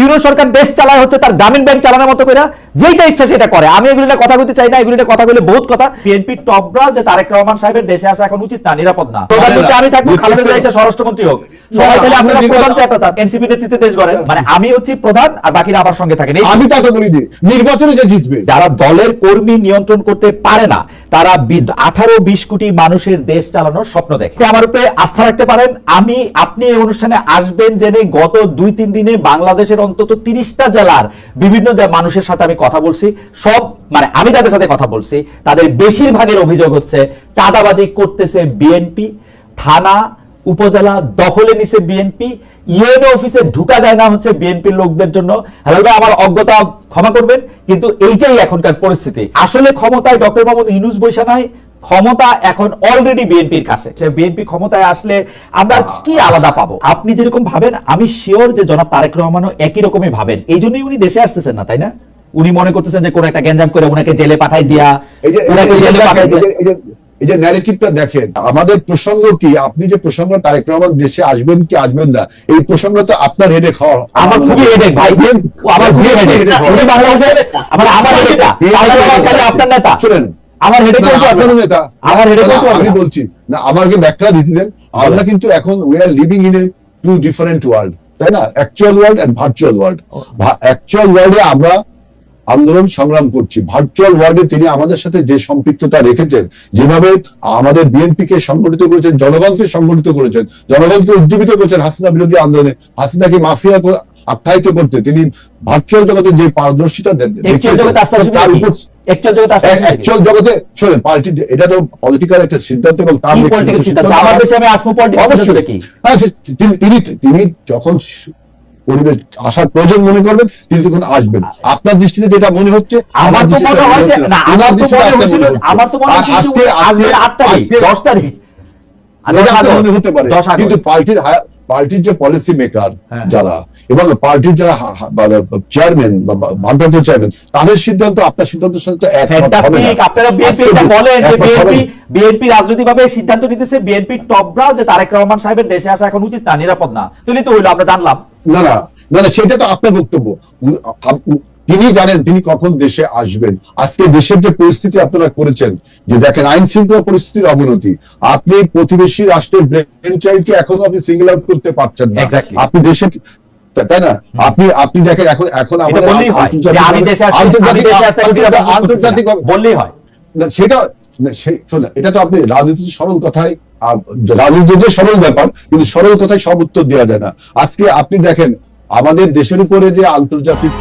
Euro সরকার দেশ চালায় হচ্ছে তার গ্রামীণ ব্যাংক চালানোর মতো করে যেটা ইচ্ছা সেটা করে। আমি এগুলি কথা বলতে চাই না এগুলি কথা বলে বহুত কথা। বিএনপি টপরা যে তারেক রহমান সাহেবের দেশে আসা এখন উচিত না নিরাপদ না। প্রধানমন্ত্রী আমি থাকব খালেদা জিয়া এসে স্বরাষ্ট্রমন্ত্রী হোক। সবাই তাহলে আপনারা প্রধান চেয়ে চান এনসিপি নেতৃত্বে দেশ গড়ে মানে আমি হচ্ছি প্রধান আর বাকিরা আমার সঙ্গে থাকেন। আমি তা তো বলি যে নির্বাচনে যে জিতবে। যারা দলের কর্মী নিয়ন্ত্রণ করতে পারে না তারা আঠারো বিশ কোটি মানুষের দেশ চালানোর স্বপ্ন দেখে। আমার উপরে আস্থা রাখতে পারেন। আমি আপনি এই অনুষ্ঠানে আসবেন জেনে গত দুই তিন দিনে বাংলাদেশের অন্তত তিরিশটা জেলার বিভিন্ন যে মানুষের সাথে আমি কথা বলছি, সব মানে আমি যাদের সাথে কথা বলছি, তাদের বেশিরভাগের অভিযোগ হচ্ছে চাঁদাবাজি করতেছে বিএনপি, থানা, উপজেলা দখলে নিছে বিএনপি ইউএনও অফিসে ঢুকা যায় না হচ্ছে বিএনপির লোকদের জন্য। হ্যালো আমার অজ্ঞতা, ক্ষমা করবেন, কিন্তু এইটাই এখনকার পরিস্থিতি। আসলে ক্ষমতায় ডক্টর মোহাম্মদ ইউনুস বৈশা নাই ক্ষমতা এখন অলরেডি বিএনপির কাছে। বিএনপি ক্ষমতায় আসলে আমরা কি আলাদা পাবো? আপনি যেরকম ভাবেন আমি শিওর যে জনাব তারেক রহমানও একই রকমই ভাবেন। এই জন্যই উনি দেশে আসতেছেন না তাই না? উনি মনে করতেছেন যে কোন একটা গ্যাঞ্জাম করে ওনাকে জেলে পাঠাই দিয়া এই যে ওনাকে জেলে দেখেন, পাঠাই দিয়া। এই যে- ন্যারেটিভটা দেখেন আমাদের প্রসঙ্গ কি? আপনি যে প্রসঙ্গ তারেক রহমান দেশে আসবেন কি আসবেন না? এই প্রসঙ্গ তো আপনার হেডে খাওয়া আমার খুবই হেডেক ভাই। আমার খুবই হেডেক আমার আমার খালি আপনার নেতা। শুনেন। আমার হেডেক আপনারও নেতা। আমার হেডেক না, বলতে পারবে আমি বলছি না আমাকে ব্যাখ্যা দিতে দেন। আমরা কিন্তু এখন we are living in a two different world তাই না? Actual world and virtual world actual ওয়ার্ল্ডে আমরা আন্দোলন সংগ্রাম করছি। ভার্চুয়াল ওয়ার্ল্ডে তিনি আমাদের সাথে যে সম্পৃক্ততা রেখেছেন যেভাবে আমাদের বিএনপি কে সংগঠিত করেছেন জনগণকে সংগঠিত করেছেন জনগণকে উজ্জীবিত করেছেন হাসিনা বিরোধী আন্দোলনে হাসিনাকে মাফিয়া আখ্যায়িত করতে তিনি ভার্চুয়াল জগতে যে পারদর্শিতা দেন- Actual জগতে আসতে অ্যাকচুয়াল জগতে শোনেন পার্টি এটা তো পলিটিক্যাল একটা সিদ্ধান্ত এবং তার কি সিদ্ধান্ত? সিদ্ধান্ত। আমার দেশে আমি আসমো political কি? হ্যাঁ, তিনি- তিনি তিনি যখন পরিবেশ আসার প্রয়োজন মনে করবেন তিনি তখন আসবেন আপনার দৃষ্টিতে যেটা মনে হচ্ছে আমার তো মনে হয় যে হচ্ছে না আমার তো মনে হয়েছিল। আমার তো মনে হয়েছিল আজকে আজকে আজকে তারিখ আজকে- দশ তারিখ দশ মনে হতে পারে কিন্তু পার্টির পার্টির যে পলিসি মেকার হ্যাঁ। যারা এবং পার্টির যারা চেয়ারম্যান ভারপ্রাপ্ত চেয়ারম্যান তাদের সিদ্ধান্ত আপনার সিদ্ধান্তের সাথে আপনারা বিএনপি বলেন যে বিএনপি বিএনপি রাজনৈতিকভাবে সিদ্ধান্ত নিতেছে বিএনপি টপরা যে তারেক রহমান সাহেবের দেশে আসা এখন উচিত না নিরাপদ না। তুমি তো হইল আমরা জানলাম। না না না সেটা তো আপনার বক্তব্য। তিনি জানেন তিনি কখন দেশে আসবেন। আজকে দেশের যে পরিস্থিতি আপনারা করেছেন যে দেখেন আইন শৃঙ্খলা পরিস্থিতির অবনতি আপনি প্রতিবেশী রাষ্ট্রের ব্রেন চাইল্ডকে এখনও আপনি সিঙ্গেল আউট করতে পারছেন না। আপনি দেশে তাই না? আপনি আপনি দেখেন এখন এখন আমাদের আন্তর্জাতিক বললেই হয়। সেটা শোনো, এটা তো আপনি রাজনীতি সরল কথায় রাজনীতি যে সরল ব্যাপার কিন্তু সরল কথায় সব উত্তর দেওয়া যায় না। আজকে আপনি দেখেন আমাদের দেশের উপরে যে আন্তর্জাতিক